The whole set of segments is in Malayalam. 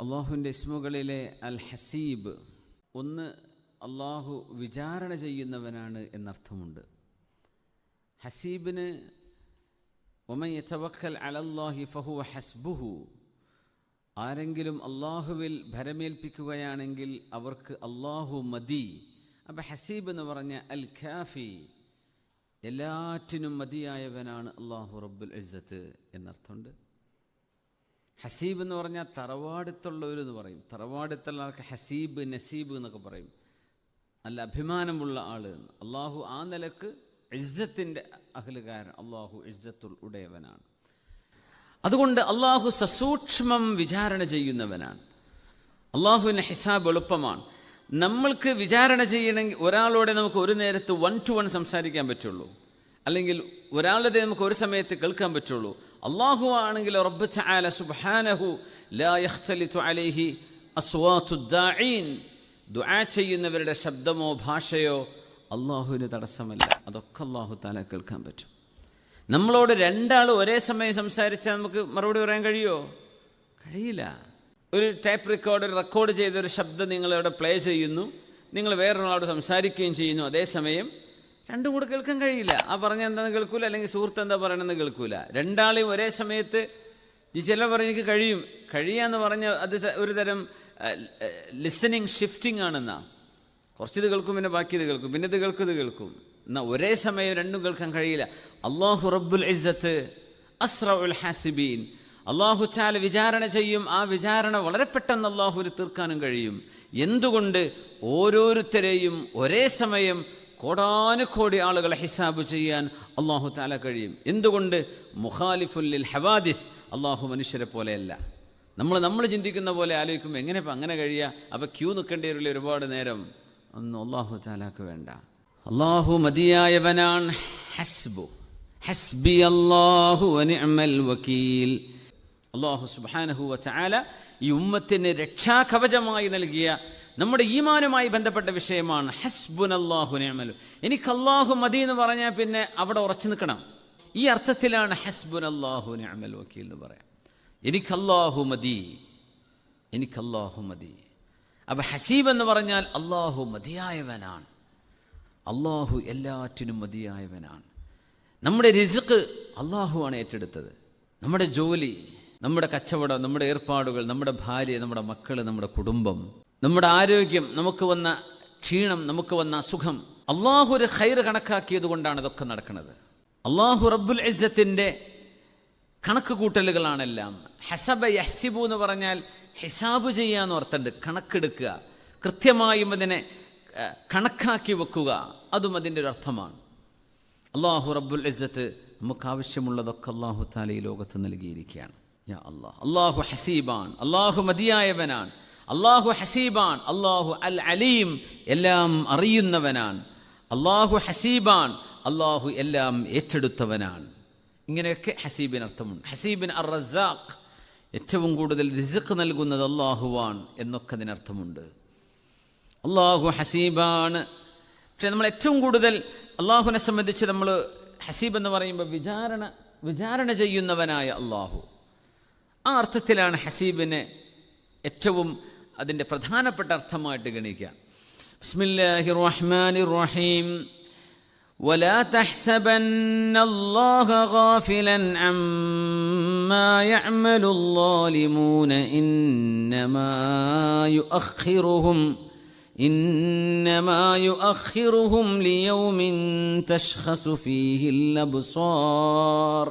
അള്ളാഹുവിന്റെ ഇസ്മുകളിലെ അൽ ഹസീബ് ഒന്ന് അള്ളാഹു വിചാരണ ചെയ്യുന്നവനാണ് എന്നർത്ഥമുണ്ട്. ഹസീബിന് ഒമൻ അലല്ലാഹി ഫഹു ഹസ്ബുഹു. ആരെങ്കിലും അള്ളാഹുവിൽ ഭരമേൽപ്പിക്കുകയാണെങ്കിൽ അവർക്ക് അള്ളാഹു മതി അപ്പം ഹസീബ് എന്ന് പറഞ്ഞ അൽ ഖാഫി എല്ലാറ്റിനും മതിയായവനാണ് അള്ളാഹു റബ്ബുൽ ഇസ്സത്ത് എന്നർത്ഥമുണ്ട്. ഹസീബ് എന്ന് പറഞ്ഞാൽ തറവാടുത്തുള്ളവർ എന്ന് പറയും. തറവാടിത്തുള്ള ആൾക്ക് ഹസീബ് നസീബ് എന്നൊക്കെ പറയും. നല്ല അഭിമാനമുള്ള ആൾ എന്ന്. അള്ളാഹു ആ നിലയ്ക്ക് ഇസ്സത്തിന്റെ അഖിലുകാരൻ അള്ളാഹു ഇസ്സത്തുൽ ഉടയവനാണ്. അതുകൊണ്ട് അള്ളാഹു സസൂക്ഷ്മം വിചാരണ ചെയ്യുന്നവനാണ്. അള്ളാഹുവിന്റെ ഹിസാബ് എളുപ്പമാണ്. നമ്മൾക്ക് വിചാരണ ചെയ്യണമെങ്കിൽ ഒരാളോടെ നമുക്ക് ഒരു നേരത്ത് വൺ ടു വൺ സംസാരിക്കാൻ പറ്റുള്ളൂ. അല്ലെങ്കിൽ ഒരാളുടെ നമുക്ക് ഒരു സമയത്ത് കേൾക്കാൻ പറ്റുള്ളൂ. അള്ളാഹു ആണെങ്കിൽ റബ്ബ് അലൈഹി ദുആ ചെയ്യുന്നവരുടെ ശബ്ദമോ ഭാഷയോ അള്ളാഹുവിന് തടസ്സമല്ല. അതൊക്കെ അള്ളാഹു താല കേൾക്കാൻ പറ്റും. നമ്മളോട് രണ്ടാൾ ഒരേ സമയം സംസാരിച്ചാൽ നമുക്ക് മറുപടി പറയാൻ കഴിയുമോ കഴിയില്ല. ഒരു ടൈപ്പ് റെക്കോർഡ് റെക്കോർഡ് ചെയ്തൊരു ശബ്ദം നിങ്ങളവിടെ പ്ലേ ചെയ്യുന്നു. നിങ്ങൾ വേറൊരാളോട് സംസാരിക്കുകയും ചെയ്യുന്നു. അതേസമയം രണ്ടും കൂടെ കേൾക്കാൻ കഴിയില്ല. ആ പറഞ്ഞ എന്താണെന്ന് കേൾക്കൂല അല്ലെങ്കിൽ സുഹൃത്ത് എന്താ പറയണമെന്ന് കേൾക്കൂല. രണ്ടാളെയും ഒരേ സമയത്ത് ഈ ചില പറഞ്ഞെനിക്ക് കഴിയും. കഴിയാന്ന് പറഞ്ഞ അത് ഒരു തരം ലിസണിങ് ഷിഫ്റ്റിംഗ് ആണെന്നാ. കുറച്ചിത് കേൾക്കും പിന്നെ ബാക്കി ഇത് കേൾക്കും. പിന്നെ ഇത് കേൾക്കും ഇത് കേൾക്കും. എന്നാൽ ഒരേ സമയം രണ്ടും കേൾക്കാൻ കഴിയില്ല. അള്ളാഹു റബ്ബുൽ ഇസ്സത്ത് അസ്ര ഉൽ ഹാസിബീൻ. അള്ളാഹു ചാല വിചാരണ ചെയ്യും. ആ വിചാരണ വളരെ പെട്ടെന്ന് അള്ളാഹുവിന് തീർക്കാനും കഴിയും. എന്തുകൊണ്ട്? ഓരോരുത്തരെയും ഒരേ സമയം കോടാനുകോടി ആളുകളെ ഹിസാബ് ചെയ്യാൻ അള്ളാഹു താല കഴിയും. എന്തുകൊണ്ട്? മുഖാലിഫുല്ലിൽ ഹവാദിസ്. അള്ളാഹു മനുഷ്യരെ പോലെയല്ല. നമ്മൾ നമ്മൾ ചിന്തിക്കുന്ന പോലെ ആലോചിക്കുമ്പോൾ എങ്ങനെ ഇപ്പം അങ്ങനെ കഴിയുക അപ്പോൾ ക്യൂ നിൽക്കേണ്ടി വരില്ല ഒരുപാട് നേരം? ഒന്നും അള്ളാഹു താലാക്ക് വേണ്ട. അള്ളാഹു മതിയായവനാണ് ഹസ്ബു. ഹസ്ബി അള്ളാഹു വക്കീൽ അള്ളാഹു സുബാനഹു വാല ഈ ഉമ്മത്തിന് രക്ഷാകവചമായി നൽകിയ നമ്മുടെ ഈമാനുമായി ബന്ധപ്പെട്ട വിഷയമാണ്. ഹസ്ബുൻ അള്ളാഹു നിയമലു എനിക്ക് അള്ളാഹു മതി എന്ന് പറഞ്ഞാൽ പിന്നെ അവിടെ ഉറച്ചു നിൽക്കണം. ഈ അർത്ഥത്തിലാണ് ഹസ്ബുൻ അള്ളാഹു നിയമലു വക്കീൽ എന്ന് പറയാം. എനിക്ക് അള്ളാഹു മതി. എനിക്ക് അള്ളാഹു മതി. അപ്പൊ ഹസീബ് എന്ന് പറഞ്ഞാൽ അള്ളാഹു മതിയായവനാണ്. അള്ളാഹു എല്ലാറ്റിനും മതിയായവനാണ്. നമ്മുടെ റിസുക്ക് അള്ളാഹുവാണ് ഏറ്റെടുത്തത്. നമ്മുടെ ജോലി നമ്മുടെ കച്ചവടം നമ്മുടെ ഏർപ്പാടുകൾ നമ്മുടെ ഭാര്യ നമ്മുടെ മക്കൾ നമ്മുടെ കുടുംബം നമ്മുടെ ആരോഗ്യം നമുക്ക് വന്ന ക്ഷീണം നമുക്ക് വന്ന സുഖം അള്ളാഹു ഒരു ഹൈർ കണക്കാക്കിയത് കൊണ്ടാണ് ഇതൊക്കെ നടക്കുന്നത്. അള്ളാഹു റബ്ബുൽ ഇസ്സത്തിന്റെ കണക്ക് കൂട്ടലുകളാണെല്ലാം ഹസബ യഹ്സിബു എന്ന് പറഞ്ഞാൽ ഹിസാബ് ചെയ്യാന്ന് ഓർത്തുണ്ട്. കണക്കെടുക്കുക. കൃത്യമായും അതിനെ കണക്കാക്കി വെക്കുക. അതും അതിന്റെ ഒരു അർത്ഥമാണ്. അള്ളാഹു റബ്ബുൽ ഇസ്സത്ത് നമുക്ക് ആവശ്യമുള്ളതൊക്കെ അള്ളാഹു താല ഈ ലോകത്ത് നൽകിയിരിക്കുകയാണ്. യാ അള്ളാഹ്. ഹസീബാൻ അള്ളാഹു മതിയായവനാണ്. അള്ളാഹു ഹസീബാൻ അള്ളാഹു അൽ അലീം എല്ലാം അറിയുന്നവനാണ്. അള്ളാഹു ഹസീബാൻ അള്ളാഹു എല്ലാം ഏറ്റെടുത്തവനാണ്. ഇങ്ങനെയൊക്കെ ഹസീബിന് അർത്ഥമുണ്ട്. ഹസീബിൻ അർ റസാഖ് ഏറ്റവും കൂടുതൽ റിസക്ക് നൽകുന്നത് അള്ളാഹുവാൻ എന്നൊക്കെ അതിനർത്ഥമുണ്ട്. അള്ളാഹു ഹസീബാണ്. പക്ഷെ നമ്മൾ ഏറ്റവും കൂടുതൽ അള്ളാഹുവിനെ സംബന്ധിച്ച് നമ്മൾ ഹസീബ് എന്ന് പറയുമ്പോൾ വിചാരണ വിചാരണ ചെയ്യുന്നവനായ അള്ളാഹു ആ അർത്ഥത്തിലാണ് ഹസീബിനെ ഏറ്റവും അതിൻ്റെ പ്രധാനപ്പെട്ട അർത്ഥമായിട്ട് ഗണിക്കുക ബിസ്മില്ലാഹി റഹ്മാനി റഹീം ولا تحسبن الله غافلا عما يعمل الظالمون إنما يؤخرهم إنما يؤخرهم ليوم تشخص فيه الأبصار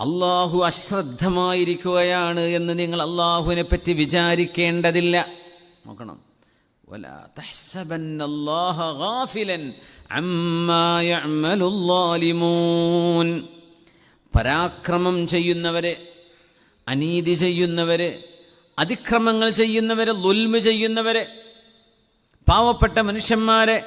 അള്ളാഹു അശ്രദ്ധമായിരിക്കുകയാണ് എന്ന് നിങ്ങൾ അള്ളാഹുവിനെ പറ്റി വിചാരിക്കേണ്ടതില്ല. നോക്കണം. പരാക്രമം ചെയ്യുന്നവരെ അനീതി ചെയ്യുന്നവരെ അതിക്രമങ്ങൾ ചെയ്യുന്നവരെ ലുൽമ ചെയ്യുന്നവരെ പാവപ്പെട്ട മനുഷ്യന്മാരെ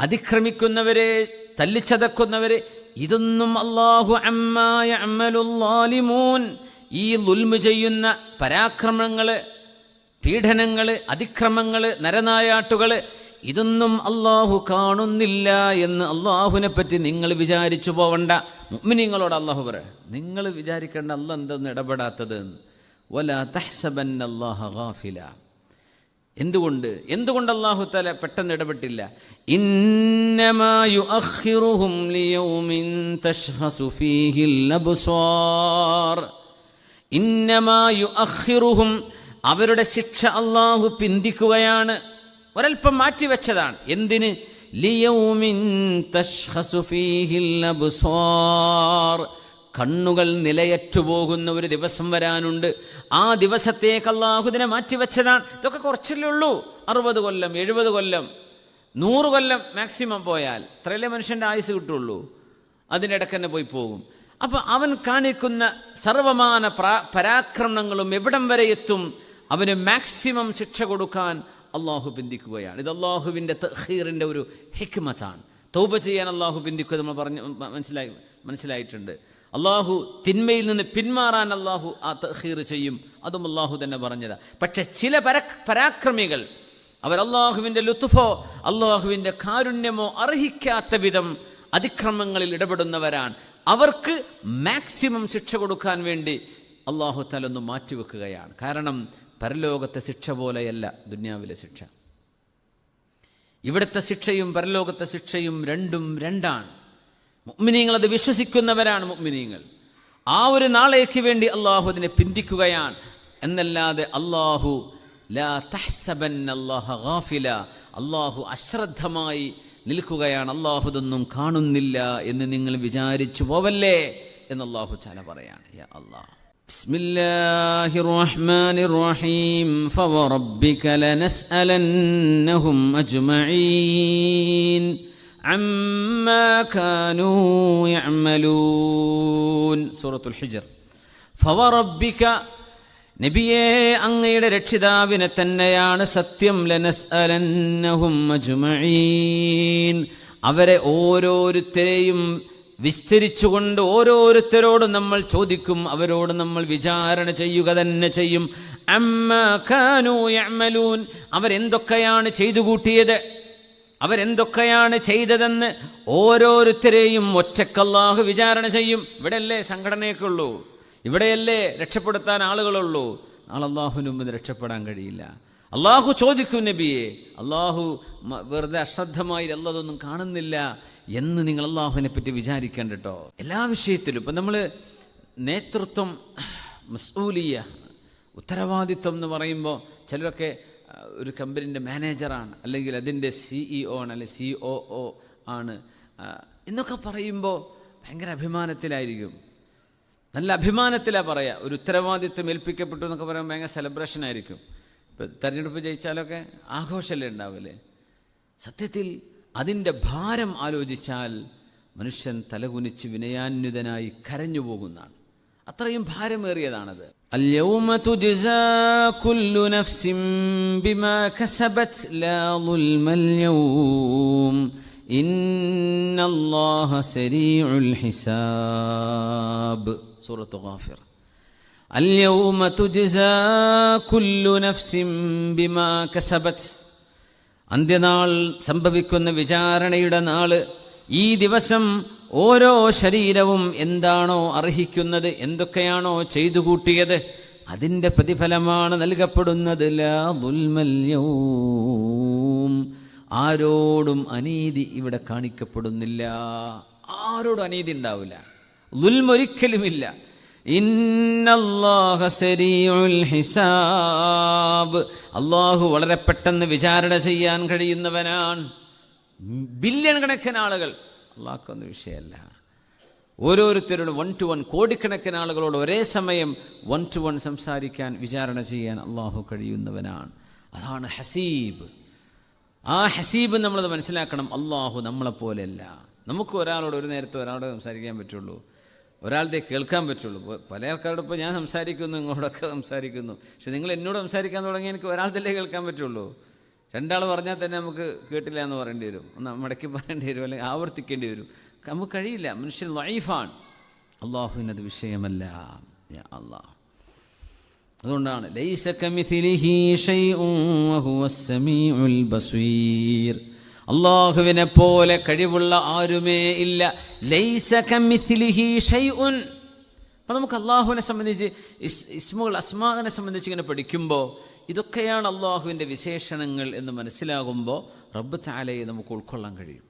അതിക്രമിക്കുന്നവരെ തല്ലിച്ചതക്കുന്നവരെ ഇതൊന്നും അള്ളാഹു അമ്മായ അമ്മലുല്ലാലിമൂൻ ഈ ലുൽമ് ചെയ്യുന്ന പരാക്രമങ്ങൾ പീഡനങ്ങൾ അതിക്രമങ്ങൾ നരനായാട്ടുകൾ ഇതൊന്നും അള്ളാഹു കാണുന്നില്ല എന്ന് അള്ളാഹുവിനെ പറ്റി നിങ്ങൾ വിചാരിച്ചു പോവണ്ട. മുഅ്മിനീങ്ങളോട് അള്ളാഹു പറയാം. നിങ്ങൾ വിചാരിക്കേണ്ട അല്ല എന്തെന്ന് ഇടപെടാത്തത് എന്ന്. വല തഹ്സബൻ അല്ലാഹ ഗാഫില. എന്തുകൊണ്ട്? എന്തുകൊണ്ട് അള്ളാഹു തല പെട്ടെന്ന് ഇടപെട്ടില്ല? അവരുടെ ശിക്ഷ അള്ളാഹു പിന്തിക്കുകയാണ്. ഒരൽപ്പം മാറ്റിവെച്ചതാണ്. എന്തിന്? ലിയൗമിൻ തഷ്ഹസുഫീഹിൽ ഫീഹിൽ അബ്സ്വാർ കണ്ണുകൾ നിലയറ്റു പോകുന്ന ഒരു ദിവസം വരാനുണ്ട്. ആ ദിവസത്തേക്ക് അള്ളാഹുദിനെ മാറ്റിവെച്ചതാണ് ഇതൊക്കെ കുറച്ചല്ലേ ഉള്ളൂ. അറുപത് കൊല്ലം എഴുപത് കൊല്ലം നൂറ് കൊല്ലം മാക്സിമം പോയാൽ ഇത്രയല്ലേ മനുഷ്യന്റെ ആയുസ് കിട്ടുള്ളൂ. അതിനിടയ്ക്ക് തന്നെ പോയി പോകും. അപ്പോൾ അവൻ കാണിക്കുന്ന സർവമാന പ്രാ പരാക്രമണങ്ങളും എവിടം വരെ എത്തും? അവന് മാക്സിമം ശിക്ഷ കൊടുക്കാൻ അള്ളാഹു ബിന്ദിക്കുകയാണ് ഇത് അള്ളാഹുവിന്റെ തഹീറിന്റെ ഒരു ഹിക്മത്താണ്. തൗബ ചെയ്യാൻ അള്ളാഹു ബിന്ദിക്കുക നമ്മൾ പറഞ്ഞ് മനസ്സിലായി മനസ്സിലായിട്ടുണ്ട്. അള്ളാഹു തിന്മയിൽ നിന്ന് പിന്മാറാൻ അള്ളാഹു ആ തഹീർ ചെയ്യും. അതും അള്ളാഹു തന്നെ പറഞ്ഞത്. പക്ഷെ ചില പര പരാക്രമികൾ അവർ അള്ളാഹുവിന്റെ ലുത്തുഫോ അള്ളാഹുവിന്റെ കാരുണ്യമോ അർഹിക്കാത്ത വിധം അതിക്രമങ്ങളിൽ ഇടപെടുന്നവരാണ്. അവർക്ക് മാക്സിമം ശിക്ഷ കൊടുക്കാൻ വേണ്ടി അള്ളാഹു തലൊന്ന് മാറ്റിവെക്കുകയാണ്. കാരണം പരലോകത്തെ ശിക്ഷ പോലെയല്ല ദുന്യാവിലെ ശിക്ഷ. ഇവിടുത്തെ ശിക്ഷയും പരലോകത്തെ ശിക്ഷയും രണ്ടും രണ്ടാണ്. മുഗ്മിനീങ്ങൾ അത് വിശ്വസിക്കുന്നവരാണ് മുഗ്മിനീങ്ങൾ ആ ഒരു നാളേക്ക് വേണ്ടി അള്ളാഹു അതിനെ പിന്തിക്കുകയാണ് എന്നല്ലാതെ അള്ളാഹു ലാ തഹ്സബൻ അള്ളാഹ ഗാഫില അള്ളാഹു അശ്രദ്ധമായി നിൽക്കുകയാണ് അള്ളാഹു ഇതൊന്നും കാണുന്നില്ല എന്ന് നിങ്ങൾ വിചാരിച്ചു പോവല്ലേ എന്ന് അള്ളാഹു ചാല പറയാണ് യാ അള്ളാഹ് بسم الله الرحمن الرحيم فوربك لنسألنهم أجمعين عما كانوا يعملون سورة الحجر فوربك നബിയെ അങ്ങയുടെ രക്ഷിതാവിനെ തന്നെയാണ് സത്യം ലനസ് അലന്നഹും അജുമീൻ അവരെ ഓരോരുത്തരെയും വിസ്തരിച്ചുകൊണ്ട് ഓരോരുത്തരോടും നമ്മൾ ചോദിക്കും അവരോട് നമ്മൾ വിചാരണ ചെയ്യുക തന്നെ ചെയ്യും അമ്മ ഖാനു യഅമലൂൻ അവരെന്തൊക്കെയാണ് ചെയ്തു കൂട്ടിയത് അവരെന്തൊക്കെയാണ് ചെയ്തതെന്ന് ഓരോരുത്തരെയും ഒറ്റക്കല്ലാഹ് വിചാരണ ചെയ്യും. ഇവിടെയല്ലേ സംഘടനയൊക്കെ ഉള്ളൂ. ഇവിടെയല്ലേ രക്ഷപ്പെടുത്താൻ ആളുകളുള്ളൂ. നാളല്ലാഹുവിന് മുമ്പ് രക്ഷപ്പെടാൻ കഴിയില്ല. അള്ളാഹു ചോദിക്കും നബിയെ അള്ളാഹു വെറുതെ അശ്രദ്ധമായി അല്ലതൊന്നും കാണുന്നില്ല എന്ന് നിങ്ങൾ അള്ളാഹുവിനെ പറ്റി വിചാരിക്കേണ്ട കേട്ടോ എല്ലാ വിഷയത്തിലും ഇപ്പം നമ്മൾ നേതൃത്വം മസ്ഊലിയ ഉത്തരവാദിത്വം എന്ന് പറയുമ്പോൾ ചിലരൊക്കെ ഒരു കമ്പനീന്റെ മാനേജറാണ് അല്ലെങ്കിൽ അതിന്റെ സിഇഒ ആണ് അല്ലെങ്കിൽ സി ഒ ഒ ആണ്. എന്നൊക്കെ പറയുമ്പോൾ ഭയങ്കര അഭിമാനത്തിലായിരിക്കും. നല്ല അഭിമാനത്തിലാണ് പറയുക ഒരു ഉത്തരവാദിത്വം ഏൽപ്പിക്കപ്പെട്ടു എന്നൊക്കെ പറയുമ്പോൾ ഭയങ്കര സെലിബ്രേഷൻ ആയിരിക്കും. ഇപ്പം തെരഞ്ഞെടുപ്പ് ജയിച്ചാലൊക്കെ ആഘോഷമല്ലേ ഉണ്ടാവില്ലേ സത്യത്തിൽ അതിന്റെ ഭാരം ആലോചിച്ചാൽ മനുഷ്യൻ തലകുനിച്ച് വിനയാന്വിതനായി കരഞ്ഞു പോകുന്നതാണ് അത്രയും ഭാരമേറിയതാണത്. اليوم تجزى كل نفس بما كسبت لا ظلم اليوم إن الله سريع الحساب سورة غافر اليوم تجزى كل نفس بما كسبت അന്ത്യനാൾ സംഭവിക്കുന്ന വിചാരണയുടെ നാള് ഈ ദിവസം ഓരോ ശരീരവും എന്താണോ അർഹിക്കുന്നത് എന്തൊക്കെയാണോ ചെയ്തു കൂട്ടിയത് അതിന്റെ പ്രതിഫലമാണ് നൽകപ്പെടുന്നത്. ആരോടും അനീതി ഇവിടെ കാണിക്കപ്പെടുന്നില്ല. ആരോടും അനീതി ഉണ്ടാവില്ല. ദുൽമൊരിക്കലുമില്ല ഹിസാബ്. അള്ളാഹു വളരെ പെട്ടെന്ന് വിചാരണ ചെയ്യാൻ കഴിയുന്നവനാണ്. ബില്യൺ കണക്കിന് ആളുകൾ. അള്ളാഹ്ക്കൊന്നും വിഷയമല്ല. ഓരോരുത്തരോടും വൺ ടു വൺ കോടിക്കണക്കിന് ആളുകളോട് ഒരേ സമയം വൺ ടു വൺ സംസാരിക്കാൻ വിചാരണ ചെയ്യാൻ അള്ളാഹു കഴിയുന്നവനാണ്. അതാണ് ഹസീബ്. ആ ഹസീബ് നമ്മളത് മനസ്സിലാക്കണം. അള്ളാഹു നമ്മളെപ്പോലെയല്ല. നമുക്ക് ഒരാളോട് ഒരു നേരത്തെ ഒരാളോട് സംസാരിക്കാൻ പറ്റുള്ളൂ. ഒരാളുടെ കേൾക്കാൻ പറ്റുള്ളൂ. പല ആൾക്കാരോട് ഇപ്പോൾ ഞാൻ സംസാരിക്കുന്നു നിങ്ങളോടൊക്കെ സംസാരിക്കുന്നു. പക്ഷെ നിങ്ങൾ എന്നോട് സംസാരിക്കാൻ തുടങ്ങി എനിക്ക് ഒരാളല്ലേ കേൾക്കാൻ പറ്റുള്ളൂ? രണ്ടാൾ പറഞ്ഞാൽ തന്നെ നമുക്ക് കേട്ടില്ല എന്ന് പറയേണ്ടി വരും. ഒന്ന് മടക്കി പറയേണ്ടി വരും അല്ലെങ്കിൽ ആവർത്തിക്കേണ്ടി വരും. നമുക്ക് കഴിയില്ല. മനുഷ്യൻ വൈഫാണ് അള്ളാഹുവിനത് വിഷയമല്ല. അള്ളാഹ് അതുകൊണ്ടാണ് അള്ളാഹുവിനെ പോലെ കഴിവുള്ള ആരുമേ ഇല്ല. അപ്പം നമുക്ക് അള്ളാഹുവിനെ സംബന്ധിച്ച് ഇസ് ഇസ്മുകൾ അസ്മാവിനെ സംബന്ധിച്ച് ഇങ്ങനെ പഠിക്കുമ്പോൾ ഇതൊക്കെയാണ് അള്ളാഹുവിന്റെ വിശേഷണങ്ങൾ എന്ന് മനസ്സിലാകുമ്പോൾ റബ്ബ് താലയെ നമുക്ക് ഉൾക്കൊള്ളാൻ കഴിയും.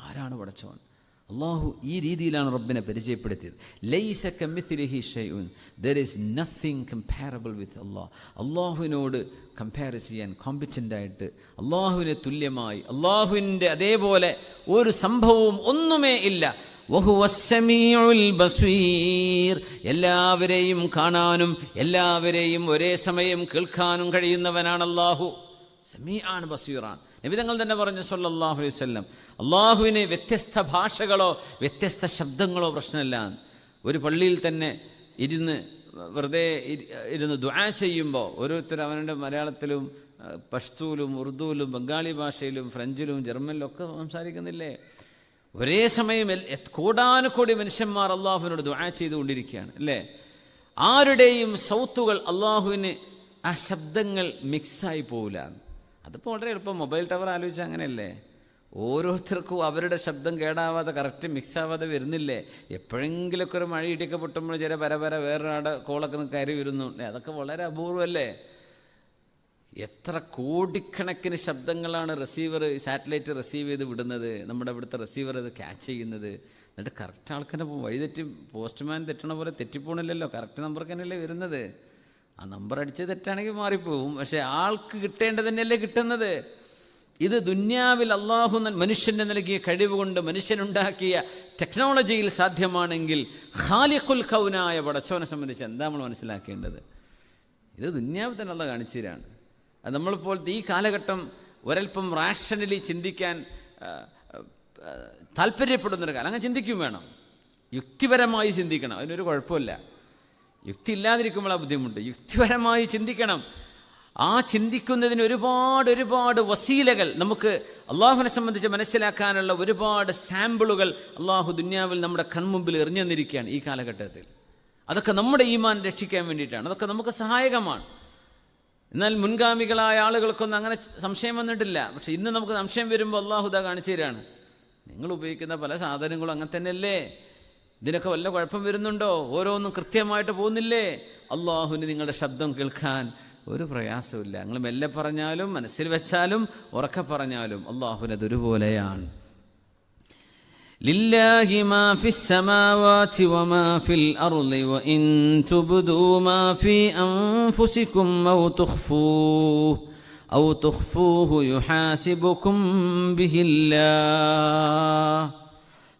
ആരാണ് പടച്ചവൻ? അള്ളാഹു ഈ രീതിയിലാണ് റബ്ബിനെ പരിചയപ്പെടുത്തിയത്. ലൈസ കമ്മിത്തിലിഹി ഷൈഉൻ. There is nothing comparable with Allah അള്ളാഹുവിനോട് കമ്പയർ ചെയ്യാൻ കോമ്പിറ്റന്റ് ആയിട്ട് അള്ളാഹുവിന് തുല്യമായി അള്ളാഹുവിന്റെ അതേപോലെ ഒരു സംഭവവും ഒന്നുമേ ഇല്ല. ബസീർ. എല്ലാവരെയും കാണാനും എല്ലാവരെയും ഒരേ സമയം കേൾക്കാനും കഴിയുന്നവനാണ് അള്ളാഹു സമീ ആണ് ബസീറാണ്. നബി തങ്ങൾ തന്നെ പറഞ്ഞു സല്ലല്ലാഹു അലൈഹി വസല്ലം അള്ളാഹുവിന് വ്യത്യസ്ത ഭാഷകളോ വ്യത്യസ്ത ശബ്ദങ്ങളോ പ്രശ്നമില്ല. ഒരു പള്ളിയിൽ തന്നെ ഇരുന്ന് വെറുതെ ഇരി- ഇരുന്ന് ദുആ ചെയ്യുമ്പോൾ ഓരോരുത്തർ അവനുടെ മലയാളത്തിലും പഷ്തൂലും ഉറുദുവിലും ബംഗാളി ഭാഷയിലും ഫ്രഞ്ചിലും ജർമ്മനിലും ഒക്കെ സംസാരിക്കുന്നില്ലേ? ഒരേ സമയം കോടാനുകോടി മനുഷ്യന്മാർ അള്ളാഹുവിനോട് ദുആ ചെയ്തുകൊണ്ടിരിക്കുകയാണ് അല്ലേ? ആരുടെയും സൗത്തുകൾ അള്ളാഹുവിന് ആ ശബ്ദങ്ങൾ മിക്സായി പോവില്ല. അതിപ്പോൾ വളരെ എളുപ്പം. മൊബൈൽ ടവർ ആലോചിച്ചാൽ അങ്ങനെയല്ലേ? ഓരോരുത്തർക്കും അവരുടെ ശബ്ദം കേടാവാതെ കറക്റ്റ് മിക്സ് ആവാതെ വരുന്നില്ലേ? എപ്പോഴെങ്കിലൊക്കെ ഒരു മഴ ഇടിയൊക്കെ പൊട്ടുമ്പോൾ ചില പരപര വേറൊരാടെ കോളൊക്കെ കയറി വരുന്നു. അല്ലേ? അതൊക്കെ വളരെ അപൂർവമല്ലേ എത്ര കോടിക്കണക്കിന് ശബ്ദങ്ങളാണ് റിസീവർ സാറ്റലൈറ്റ് റിസീവ് ചെയ്ത് വിടുന്നത്. നമ്മുടെ ഇവിടുത്തെ റിസീവർ അത് ക്യാച്ച് ചെയ്യുന്നത്. എന്നിട്ട് കറക്റ്റ് ആൾക്കാരെ വഴി തെറ്റി പോസ്റ്റ്മാൻ തെറ്റണ പോലെ തെറ്റിപ്പോണില്ലല്ലോ. കറക്റ്റ് നമ്പർക്ക് തന്നെയല്ലേ വരുന്നത്. ആ നമ്പർ അടിച്ച് തെറ്റാണെങ്കിൽ മാറിപ്പോവും. പക്ഷേ ആൾക്ക് കിട്ടേണ്ടത് തന്നെയല്ലേ കിട്ടുന്നത്? ഇത് ദുന്യാവിൽ അള്ളാഹു മനുഷ്യന്റെ നൽകിയ കഴിവ് കൊണ്ട് മനുഷ്യനുണ്ടാക്കിയ ടെക്നോളജിയിൽ സാധ്യമാണെങ്കിൽ ഖാലിഖുൽ ഖൗനായ പടച്ചവനെ സംബന്ധിച്ച് എന്താ നമ്മൾ മനസ്സിലാക്കേണ്ടത്? ഇത് ദുന്യാവ് തന്നെ അല്ല കാണിച്ചതിരാണ്. അത് നമ്മളിപ്പോഴത്തെ ഈ കാലഘട്ടം ഒരൽപ്പം റാഷണലി ചിന്തിക്കാൻ താല്പര്യപ്പെടുന്നൊരു കാലം. അങ്ങനെ ചിന്തിക്കും വേണം. യുക്തിപരമായി ചിന്തിക്കണം. അതിനൊരു കുഴപ്പമില്ല. യുക്തി ഇല്ലാതിരിക്കുമ്പോഴാണ് ബുദ്ധിമുട്ട്. യുക്തിപരമായി ചിന്തിക്കണം. ആ ചിന്തിക്കുന്നതിന് ഒരുപാട് ഒരുപാട് വസീലകൾ നമുക്ക് അള്ളാഹുവിനെ സംബന്ധിച്ച് മനസ്സിലാക്കാനുള്ള ഒരുപാട് സാമ്പിളുകൾ അള്ളാഹു ദുന്യാവിൽ നമ്മുടെ കൺമുമ്പിൽ എറിഞ്ഞു തന്നിരിക്കുകയാണ് ഈ കാലഘട്ടത്തിൽ. അതൊക്കെ നമ്മുടെ ഈമാൻ രക്ഷിക്കാൻ വേണ്ടിയിട്ടാണ്. അതൊക്കെ നമുക്ക് സഹായകമാണ്. എന്നാൽ മുൻഗാമികളായ ആളുകൾക്കൊന്നും അങ്ങനെ സംശയം വന്നിട്ടില്ല. പക്ഷെ ഇന്ന് നമുക്ക് സംശയം വരുമ്പോൾ അള്ളാഹുദ കാണിച്ചു തരാണ്. നിങ്ങൾ ഉപയോഗിക്കുന്ന പല സാധനങ്ങളും അങ്ങനെ തന്നെയല്ലേ? ഇതിനൊക്കെ വല്ല കുഴപ്പം വരുന്നുണ്ടോ ഓരോന്നും കൃത്യമായിട്ട് പോകുന്നില്ലേ അള്ളാഹുവിന് നിങ്ങളുടെ ശബ്ദം കേൾക്കാൻ ഒരു പ്രയാസമില്ല നിങ്ങൾ മെല്ലെ പറഞ്ഞാലും മനസ്സിൽ വെച്ചാലും ഉറക്കെ പറഞ്ഞാലും അള്ളാഹുവിന് അതൊരുപോലെയാണ് لله ما في السماوات وما في الأرض وإن تبدوا ما في أنفسكم أو تخفوه أو تخفوه يحاسبكم به الله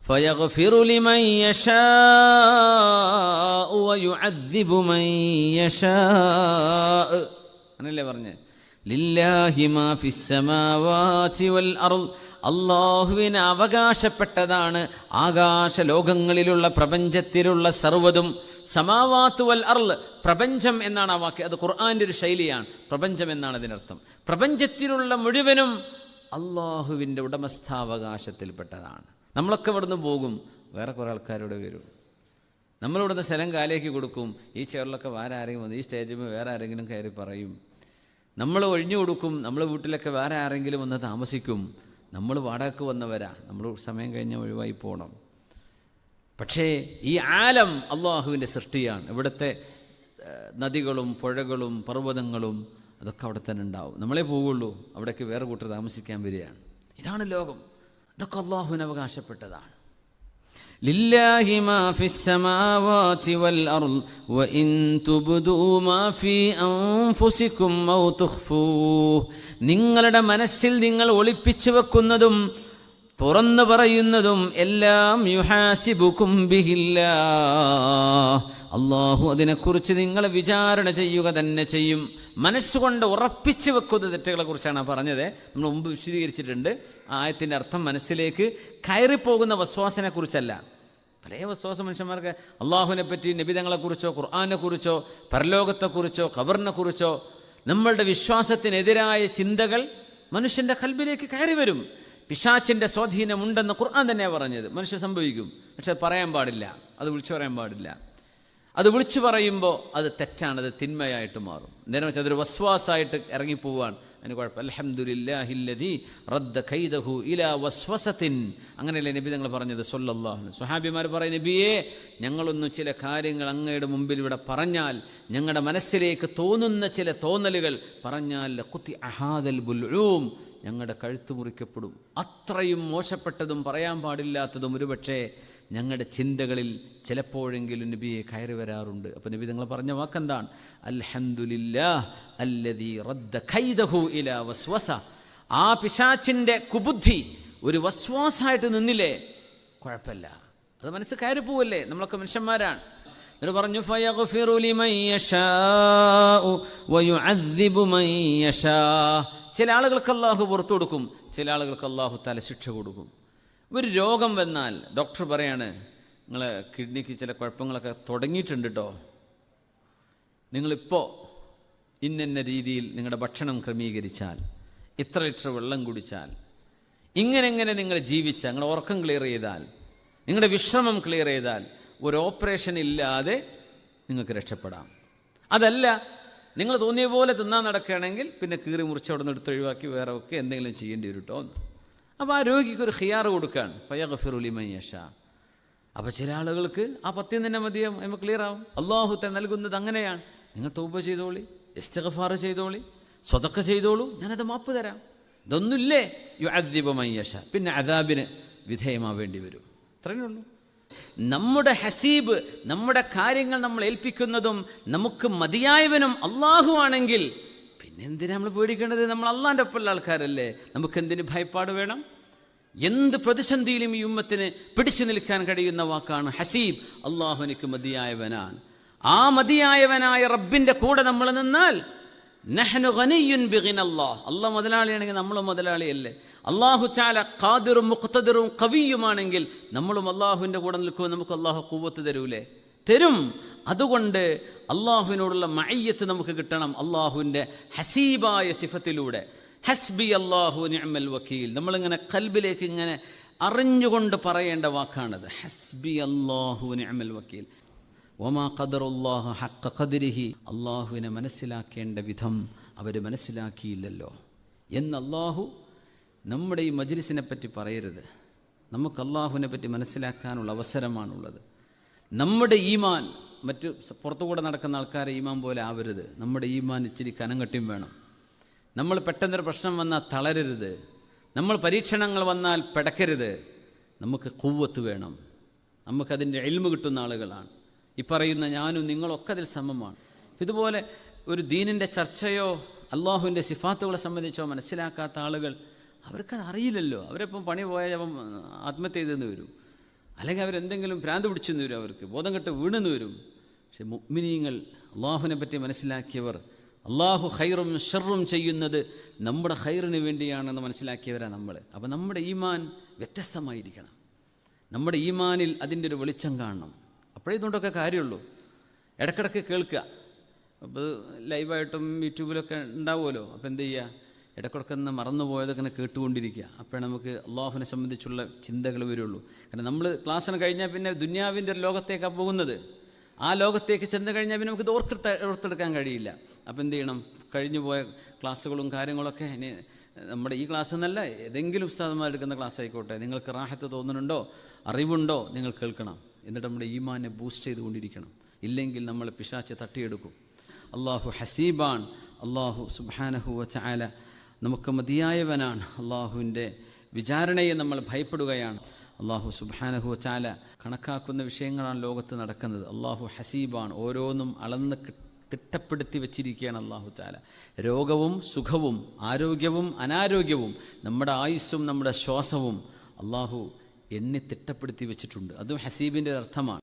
فيغفر لمن يشاء ويعذب من يشاء അങ്ങനല്ലേ പറഞ്ഞ് ലില്ലാഹി മാ ഫിസ്സമാവാതി വൽ അർള് അള്ളാഹുവിന് അവകാശപ്പെട്ടതാണ് ആകാശ ലോകങ്ങളിലുള്ള പ്രപഞ്ചത്തിലുള്ള സർവ്വതും സമാവാത്ത് വൽ അർള് പ്രപഞ്ചം എന്നാണ് ആ വാക്ക് അത് ഖുർആന്റെ ഒരു ശൈലിയാണ് പ്രപഞ്ചം എന്നാണ് അതിനർത്ഥം പ്രപഞ്ചത്തിലുള്ള മുഴുവനും അള്ളാഹുവിൻ്റെ ഉടമസ്ഥാവകാശത്തിൽപ്പെട്ടതാണ് നമ്മളൊക്കെ ഇവിടുന്ന് പോകും. വേറെ കുറേ ആൾക്കാരോട് വരും. നമ്മളിവിടുന്ന് സ്ഥലം കാലേക്ക് കൊടുക്കും. ഈ ചെയറിലൊക്കെ വേറെ ആരെങ്കിലും വന്ന് ഈ സ്റ്റേജിൽ വേറെ ആരെങ്കിലും കയറി പറയും. നമ്മൾ ഒഴിഞ്ഞു കൊടുക്കും. നമ്മൾ വീട്ടിലൊക്കെ വേറെ ആരെങ്കിലും വന്ന് താമസിക്കും. നമ്മൾ വാടകക്ക് വന്നവരാ. നമ്മൾ സമയം കഴിഞ്ഞ് ഒഴിവായി പോകണം പക്ഷേ ഈ ആലം അള്ളാഹുവിന്റെ സൃഷ്ടിയാണ്. ഇവിടുത്തെ നദികളും പുഴകളും പർവതങ്ങളും അതൊക്കെ അവിടെ തന്നെ ഉണ്ടാവും. നമ്മളെ പോവുള്ളൂ. അവിടേക്ക് വേറെ കൂട്ടർ താമസിക്കാൻ വരികയാണ്. ഇതാണ് ലോകം. ഇതൊക്കെ അള്ളാഹുവിന് അവകാശപ്പെട്ടതാണ്. ലില്ലാഹി മാ വൽ വ ഇൻ മാ ഔ നിങ്ങളുടെ മനസ്സിൽ നിങ്ങൾ ഒളിപ്പിച്ചു വെക്കുന്നതും തുറന്നു പറയുന്നതും എല്ലാം യുഹാസിബുക്കും ബിഹില്ല അള്ളാഹു അതിനെക്കുറിച്ച് നിങ്ങളെ വിചാരണ ചെയ്യുക തന്നെ ചെയ്യും. മനസ്സുകൊണ്ട് ഉറപ്പിച്ച് വെക്കുന്ന തെറ്റുകളെ കുറിച്ചാണ് പറഞ്ഞത്. നമ്മൾ മുമ്പ് വിശദീകരിച്ചിട്ടുണ്ട്. ആയത്തിന്റെ അർത്ഥം മനസ്സിലേക്ക് കയറിപ്പോകുന്ന വസ്വാസനെ കുറിച്ചല്ല. പല വസ്വാസ മനുഷ്യന്മാർക്ക് അള്ളാഹുവിനെ പറ്റി നബിതങ്ങളെക്കുറിച്ചോ ഖുർആാനെ കുറിച്ചോ പരലോകത്തെക്കുറിച്ചോ ഖബറിനെക്കുറിച്ചോ നമ്മളുടെ വിശ്വാസത്തിനെതിരായ ചിന്തകൾ മനുഷ്യന്റെ കൽബിലേക്ക് കയറി വരും. പിശാച്ചിന്റെ സ്വാധീനമുണ്ടെന്ന് ഖുർആൻ തന്നെയാണ് പറഞ്ഞത്. മനുഷ്യൻ സംഭവിക്കും. പക്ഷെ അത് പറയാൻ പാടില്ല. അത് വിളിച്ചു പറയാൻ പാടില്ല. അത് വിളിച്ചു പറയുമ്പോൾ അത് തെറ്റാണ് അത് തിന്മയായിട്ട് മാറും. നേരെ വെച്ചാൽ അതൊരു വസ്വാസായിട്ട് ഇറങ്ങിപ്പോവാണ്. അതിന് കുഴപ്പം. അലഹമുല്ലാഹില്ലതി റദ്ദ ഖൈദഹു ഇല വസ്വസത്തിൻ. അങ്ങനെയല്ലേ നബി നിങ്ങൾ പറഞ്ഞത് സൊല്ലാഹു സുഹാബിമാർ പറയും നബിയെ ഞങ്ങളൊന്ന് ചില കാര്യങ്ങൾ അങ്ങയുടെ മുമ്പിൽ ഇവിടെ പറഞ്ഞാൽ ഞങ്ങളുടെ മനസ്സിലേക്ക് തോന്നുന്ന ചില തോന്നലുകൾ പറഞ്ഞാൽ കുത്തി അഹാദൽ ബുൽഊം. ഞങ്ങളുടെ കഴുത്ത് മുറിക്കപ്പെടും. അത്രയും മോശപ്പെട്ടതും പറയാൻ പാടില്ലാത്തതും ഒരുപക്ഷേ ഞങ്ങളുടെ ചിന്തകളിൽ ചിലപ്പോഴെങ്കിലും നബിയെ കയറി വരാറുണ്ട്. അപ്പോൾ നബി നിങ്ങൾ പറഞ്ഞ വാക്കെന്താണ്? വസ്വസ. ആ പിശാച്ചിന്റെ കുബുദ്ധി ഒരു വസ്വാസായിട്ട് നിന്നില്ലേ? കുഴപ്പമില്ല. അത് മനസ്സ് കയറി പോവല്ലേ? നമ്മളൊക്കെ മനുഷ്യന്മാരാണ്. എന്നിട്ട് പറഞ്ഞു ചില ആളുകൾക്ക് അള്ളാഹു പുറത്തു കൊടുക്കും ചില ആളുകൾക്ക് അള്ളാഹു തല ശിക്ഷ കൊടുക്കും. ഒരു രോഗം വന്നാൽ ഡോക്ടർ പറയാണ് നിങ്ങൾ കിഡ്നിക്ക് ചില കുഴപ്പങ്ങളൊക്കെ തുടങ്ങിയിട്ടുണ്ട് കേട്ടോ നിങ്ങളിപ്പോൾ ഇന്ന രീതിയിൽ നിങ്ങളുടെ ഭക്ഷണം ക്രമീകരിച്ചാൽ ഇത്ര ലിറ്റർ വെള്ളം കുടിച്ചാൽ ഇങ്ങനെ ഇങ്ങനെ നിങ്ങൾ ജീവിച്ചാൽ നിങ്ങളുടെ ഉറക്കം ക്ലിയർ ചെയ്താൽ നിങ്ങളുടെ വിശ്രമം ക്ലിയർ ചെയ്താൽ ഒരു ഓപ്പറേഷൻ ഇല്ലാതെ നിങ്ങൾക്ക് രക്ഷപ്പെടാം. അതല്ല നിങ്ങൾ തോന്നിയ പോലെ തിന്നാൻ നടക്കുകയാണെങ്കിൽ പിന്നെ കീറി മുറിച്ച് അവിടെ നിന്ന് എടുത്ത് ഒഴിവാക്കി വേറെ ഒക്കെ എന്തെങ്കിലും ചെയ്യേണ്ടി വരും കേട്ടോ അപ്പോൾ ആ രോഗിക്ക് ഒരു ഹിയാർ കൊടുക്കുകയാണ് ഫയഗഫിറുലിമയ്യഷ അപ്പോൾ ചില ആളുകൾക്ക് ആ പത്യം തന്നെ മതിയാവും നമുക്ക് ക്ലിയർ ആവും. അള്ളാഹു തന്നെ നൽകുന്നത് അങ്ങനെയാണ്. നിങ്ങൾ തൗബ ചെയ്തോളി ഇസ്തഗഫാർ ചെയ്തോളി സ്വതക്ക ചെയ്തോളൂ ഞാനത് മാപ്പ് തരാം. ഇതൊന്നുമില്ലേ? യു അദ്ദീപമയ്യഷ പിന്നെ അദാബിന് വിധേയമാവേണ്ടി വരും. അത്രയേ ഉള്ളൂ. നമ്മുടെ ഹസീബ് നമ്മുടെ കാര്യങ്ങൾ നമ്മൾ ഏൽപ്പിക്കുന്നതും നമുക്ക് മതിയായവനും അള്ളാഹു ആണെങ്കിൽ പിന്നെ എന്തിനാ നമ്മൾ പേടിക്കേണ്ടത്? നമ്മൾ അള്ളാന്റെ ഒപ്പമുള്ള ആൾക്കാരല്ലേ. നമുക്ക് എന്തിന് ഭയപ്പാട് വേണം? എന്ത് പ്രതിസന്ധിയിലും ഈ ഉമ്മത്തിന് പിടിച്ചു നിൽക്കാൻ കഴിയുന്ന വാക്കാണ് ഹസീബ്. അള്ളാഹുനിക്ക് മതിയായവനാണ്. ആ മതിയായവനായ റബ്ബിന്റെ കൂടെ നമ്മൾ നിന്നാൽ നെഹ്നു അള്ളാഹ് മുതലാളിയാണെങ്കിൽ നമ്മളും മുതലാളിയല്ലേ. അള്ളാഹു ചാല ഖാദിറും മുഖത്തതിറും കവിയുമാണെങ്കിൽ നമ്മളും അള്ളാഹുവിന്റെ കൂടെ നിൽക്കുമ്പോൾ നമുക്ക് അള്ളാഹു കൂവത്ത് തരൂലേ. തരും. അതുകൊണ്ട് അള്ളാഹുവിനോടുള്ള മയ്യത്ത് നമുക്ക് കിട്ടണം അള്ളാഹുവിന്റെ ഹസീബായ സിഫത്തിലൂടെ. ഹസ്ബി അള്ളാഹു നിഅമൽ വക്കീൽ. നമ്മളിങ്ങനെ കൽബിലേക്ക് ഇങ്ങനെ അറിഞ്ഞുകൊണ്ട് പറയേണ്ട വാക്കാണത്. ഹസ്ബി അള്ളാഹു നിഅമൽ വക്കീൽ. ഒമാ ഖദറുല്ലാഹ ഹക്ക ഖദിരിഹി. അള്ളാഹുവിനെ മനസ്സിലാക്കേണ്ട വിധം അവർ മനസ്സിലാക്കിയില്ലല്ലോ. എന്ന് അള്ളാഹു നമ്മുടെ ഈ മജ്ലിസിനെ പറ്റി പറയരുത്. നമുക്ക് അള്ളാഹുവിനെ പറ്റി മനസ്സിലാക്കാനുള്ള അവസരമാണുള്ളത്. നമ്മുടെ ഈമാൻ മറ്റു പുറത്തുകൂടെ നടക്കുന്ന ആൾക്കാരെ ഈമാൻ പോലെ ആവരുത്. നമ്മുടെ ഈമാൻ ഇച്ചിരി കനം കെട്ടിയും വേണം. നമ്മൾ പെട്ടെന്നൊരു പ്രശ്നം വന്നാൽ തളരരുത്. നമ്മൾ പരീക്ഷണങ്ങൾ വന്നാൽ പിടക്കരുത്. നമുക്ക് കൂവത്ത് വേണം. നമുക്കതിന്റെ എൽമ് കിട്ടുന്ന ആളുകളാണ്. ഈ പറയുന്ന ഞാനും നിങ്ങളൊക്കെ അതിൽ സമമാണ്. ഇതുപോലെ ഒരു ദീനിന്റെ ചർച്ചയോ അള്ളാഹുവിന്റെ സിഫാത്തുകളെ സംബന്ധിച്ചോ മനസ്സിലാക്കാത്ത ആളുകൾ അവർക്കത് അറിയില്ലല്ലോ. അവരിപ്പം പണി പോയാൽ ആത്മഹത്യ ചെയ്തെന്ന് വരും. അല്ലെങ്കിൽ അവരെന്തെങ്കിലും ഭ്രാന്ത് പിടിച്ചെന്ന് വരും അവർക്ക് ബോധം കെട്ട് വീണെന്ന് വരും. പക്ഷെ മുഗ്മിനീങ്ങൾ അള്ളാഹുവിനെ പറ്റി മനസ്സിലാക്കിയവർ അള്ളാഹു ഹൈറും ഷെറും ചെയ്യുന്നത് നമ്മുടെ ഹൈറിന് വേണ്ടിയാണെന്ന് മനസ്സിലാക്കിയവരാണ് നമ്മൾ. അപ്പോൾ നമ്മുടെ ഈമാൻ വ്യത്യസ്തമായിരിക്കണം. നമ്മുടെ ഈമാനിൽ അതിന്റെ ഒരു വെളിച്ചം കാണണം. അപ്പോഴേ ഇതുകൊണ്ടൊക്കെ കാര്യമുള്ളൂ. ഇടക്കിടക്ക് കേൾക്കുക. അപ്പോൾ ലൈവായിട്ടും യൂട്യൂബിലൊക്കെ ഉണ്ടാവുമല്ലോ. അപ്പോൾ എന്ത് ചെയ്യുക? ഇടക്കിടക്ക് നിന്ന് മറന്നു പോയതൊക്കെ ഇങ്ങനെ കേട്ടുകൊണ്ടിരിക്കുക. അപ്പോഴേ നമുക്ക് അള്ളാഹുവിനെ സംബന്ധിച്ചുള്ള ചിന്തകൾ വരുള്ളൂ. കാരണം നമ്മൾ ക്ലാസ്സിന് കഴിഞ്ഞാൽ പിന്നെ ദുന്യാവിന്റെ ഒരു ലോകത്തേക്കാണ് പോകുന്നത്. ആ ലോകത്തേക്ക് ചെന്ന് കഴിഞ്ഞാൽ പിന്നെ നമുക്ക് ഇത് ഓർത്തെടുക്കാൻ കഴിയില്ല. അപ്പോൾ എന്ത് ചെയ്യണം? കഴിഞ്ഞു പോയ ക്ലാസ്സുകളും കാര്യങ്ങളൊക്കെ ഇനി നമ്മുടെ ഈ ക്ലാസ് എന്നല്ല ഏതെങ്കിലും ഉസ്താദന്മാർ എടുക്കുന്ന ക്ലാസ് ആയിക്കോട്ടെ. നിങ്ങൾക്ക് റാഹത്ത് തോന്നുന്നുണ്ടോ? അറിവുണ്ടോ? നിങ്ങൾ കേൾക്കണം. എന്നിട്ട് നമ്മുടെ ഈമാനെ ബൂസ്റ്റ് ചെയ്തുകൊണ്ടിരിക്കണം. ഇല്ലെങ്കിൽ നമ്മൾ പിശാച്ച് തട്ടിയെടുക്കും. അള്ളാഹു ഹസീബാൻ അള്ളാഹു സുബാനഹു വച്ചാല നമുക്ക് മതിയായവനാണ്. അള്ളാഹുവിന്റെ വിചാരണയെ നമ്മൾ ഭയപ്പെടുകയാണ്. അള്ളാഹു സുബാനഹു ചാല കണക്കാക്കുന്ന വിഷയങ്ങളാണ് ലോകത്ത് നടക്കുന്നത്. അള്ളാഹു ഹസീബാണ്. ഓരോന്നും അളന്ന് തിട്ടപ്പെടുത്തി വെച്ചിരിക്കുകയാണ് അള്ളാഹു ചാല രോഗവും സുഖവും ആരോഗ്യവും അനാരോഗ്യവും നമ്മുടെ ആയുസ്സും നമ്മുടെ ശ്വാസവും അള്ളാഹു എണ്ണി തിട്ടപ്പെടുത്തി വെച്ചിട്ടുണ്ട്. അതും ഹസീബിന്റെ അർത്ഥമാണ്